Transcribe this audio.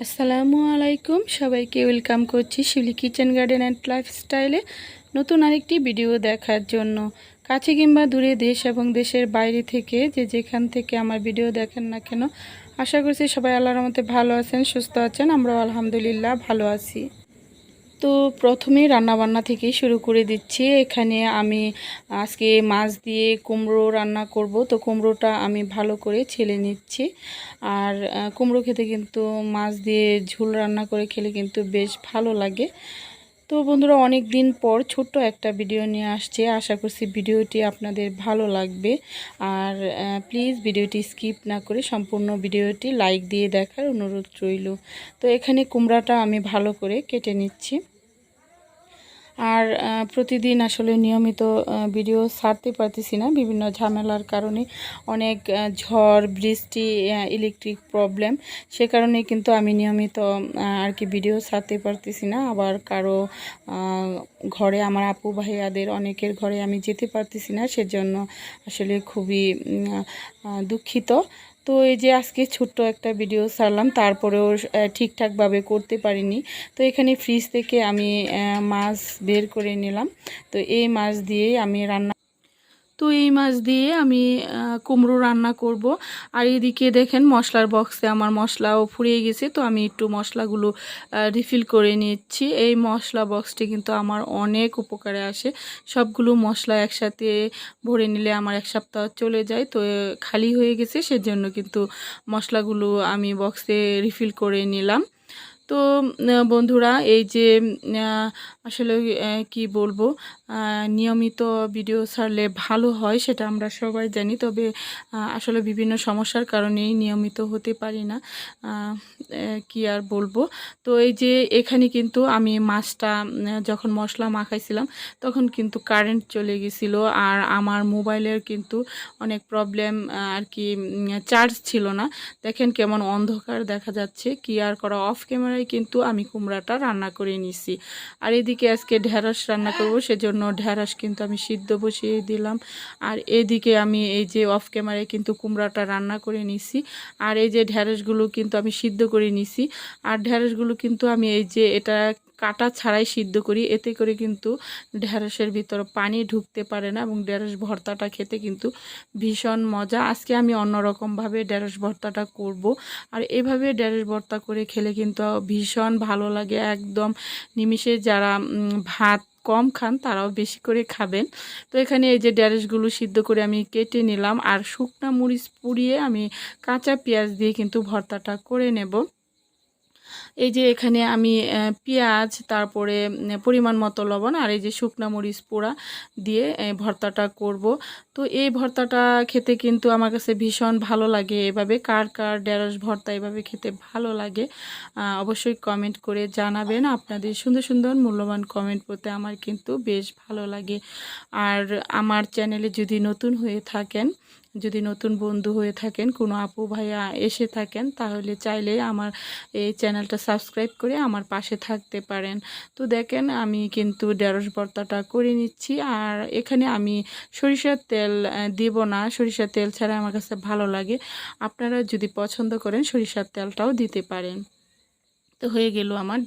আসসালামু আলাইকুম। সবাইকে ওয়েলকাম করছি শিউলি কিচেন গার্ডেন অ্যান্ড লাইফস্টাইলে নতুন আরেকটি ভিডিও দেখার জন্য। কাছে কিংবা দূরে দেশ এবং দেশের বাইরে থেকে যে যেখান থেকে আমার ভিডিও দেখেন না কেন, আশা করছি সবাই আল্লাহর মতে ভালো আছেন, সুস্থ আছেন, আমরাও আলহামদুলিল্লাহ ভালো আছি। তো প্রথমেই রান্নাবান্না থেকে শুরু করে দিচ্ছি। এখানে আমি আজকে মাছ দিয়ে কুমড়ো রান্না করব। তো কুমড়োটা আমি ভালো করে ছেলে নিচ্ছি। আর কুমড়ো খেতে কিন্তু মাছ দিয়ে ঝোল রান্না করে খেলে কিন্তু বেশ ভালো লাগে। তো বন্ধুরা অনেক দিন পর ছোট্ট একটা ভিডিও নিয়ে আসছে। আশা করছি ভিডিওটি আপনাদের ভালো লাগবে। আর প্লিজ ভিডিওটি স্কিপ না করে সম্পূর্ণ ভিডিওটি লাইক দিয়ে দেখার অনুরোধ রইল। তো এখানে কুমড়াটা আমি ভালো করে কেটে নিচ্ছি। আর প্রতিদিন আসলে নিয়মিত ভিডিও ছাড়তে পারতেছি না। বিভিন্ন ঝামেলার কারণে অনেক ঝড়, বৃষ্টি ইলেকট্রিক প্রবলেম সে কারণে কিন্তু আমি নিয়মিত আর কি ভিডিও ছাড়তে পারতেছি না। আবার কারও ঘরে আমার আপু ভাইয়াদের অনেকের ঘরে আমি যেতে পারতেছি না। সেজন্য আসলে খুবই দুঃখিত। তো এই যে আজকে ছোট্ট একটা ভিডিও ছাড়লাম, তারপরেও ঠিকঠাকভাবে করতে পারিনি। তো এখানে ফ্রিজ থেকে আমি মাছ বের করে নিলাম। তো এই মাছ দিয়েই আমি রান্না তো এই মাছ দিয়ে আমি কুমড়ো রান্না করব। আর এদিকে দেখেন মশলার বক্সে আমার মশলাও ফুরিয়ে গেছে, তো আমি একটু মশলাগুলো রিফিল করে নিচ্ছি। এই মশলা বক্সটি কিন্তু আমার অনেক উপকারে আসে। সবগুলো মশলা একসাথে ভরে নিলে আমার এক সপ্তাহ চলে যায়, তো খালি হয়ে গেছে, সেজন্য কিন্তু মশলাগুলো আমি বক্সে রিফিল করে নিলাম। তো বন্ধুরা, এই যে আসলে কি বলব নিয়মিত ভিডিও ছাড়লে ভালো হয়, সেটা আমরা সবাই জানি। তবে আসলে বিভিন্ন সমস্যার কারণেই নিয়মিত হতে পারি না কি আর বলব। তো এই যে, এখানে কিন্তু আমি মাছটা যখন মশলা মাখাইছিলাম, তখন কিন্তু কারেন্ট চলে গেছিল, আর আমার মোবাইলের কিন্তু অনেক প্রবলেম আর কি চার্জ ছিল না। দেখেন কেমন অন্ধকার দেখা যাচ্ছে, কি আর করা অফ ক্যামেরায় কিন্তু আমি কুমড়াটা রান্না করে নিছি। আর এদিকে আজকে ঢ্যাঁড়স রান্না করব, সেজন্য ঢ্যাঁড়স কিন্তু আমি সিদ্ধ বসিয়ে দিলাম। আর এদিকে আমি এই যে অফ ক্যামেরায় কিন্তু কুমড়াটা রান্না করে নিছি। আর এই যে ঢ্যাঁড়সগুলো কিন্তু আমি সিদ্ধ করে নিছি। আর ঢেঁড়সগুলো কিন্তু আমি এই যে এটা কাটা ছাড়াই সিদ্ধ করি। এতে করে কিন্তু ঢ্যাঁড়সের ভিতর পানি ঢুকতে পারে না এবং ঢ্যাঁড়স ভর্তাটা খেতে কিন্তু ভীষণ মজা। আজকে আমি অন্যরকমভাবে ঢ্যাঁড়স ভর্তাটা করব। আর এভাবে ঢ্যাঁড়স ভর্তা করে খেলে কিন্তু ভীষণ ভালো লাগে। একদম নিমিষে যারা ভাত কম খান তারাও বেশি করে খাবেন। তো এখানে এই যে ঢ্যাঁড়সগুলো সিদ্ধ করে আমি কেটে নিলাম। আর শুকনা মরিচ পুড়িয়ে আমি কাঁচা পেঁয়াজ দিয়ে কিন্তু ভর্তাটা করে নেব। এই যে এখানে আমি পেঁয়াজ, তারপরে পরিমাণ মতো লবণ আর এই যে শুকনা মরিচ পোড়া দিয়ে ভর্তাটা করব। তো এই ভর্তাটা খেতে কিন্তু আমার কাছে ভীষণ ভালো লাগে এভাবে। কার কার ঢেঁড়স ভর্তা এভাবে খেতে ভালো লাগে অবশ্যই কমেন্ট করে জানাবেন। আপনাদের সুন্দর সুন্দর মূল্যবান কমেন্ট করতে আমার কিন্তু বেশ ভালো লাগে। আর আমার চ্যানেলে যদি নতুন হয়ে থাকেন যদি নতুন বন্ধু হয়ে থাকেন, কোনো আপু ভাইয়া এসে থাকেন, তাহলে চাইলে আমার এই চ্যানেলটা সাবস্ক্রাইব করে আমার পাশে থাকতে পারেন। তো দেখেন, আমি কিন্তু ঢেঁড়স ভর্তাটা করে নিচ্ছি। আর এখানে আমি সরিষার তেল দিব না। সরিষার তেল ছাড়া আমার কাছে ভালো লাগে। আপনারা যদি পছন্দ করেন, সরিষার তেলটাও দিতে পারেন। তো হয়ে গেল আমার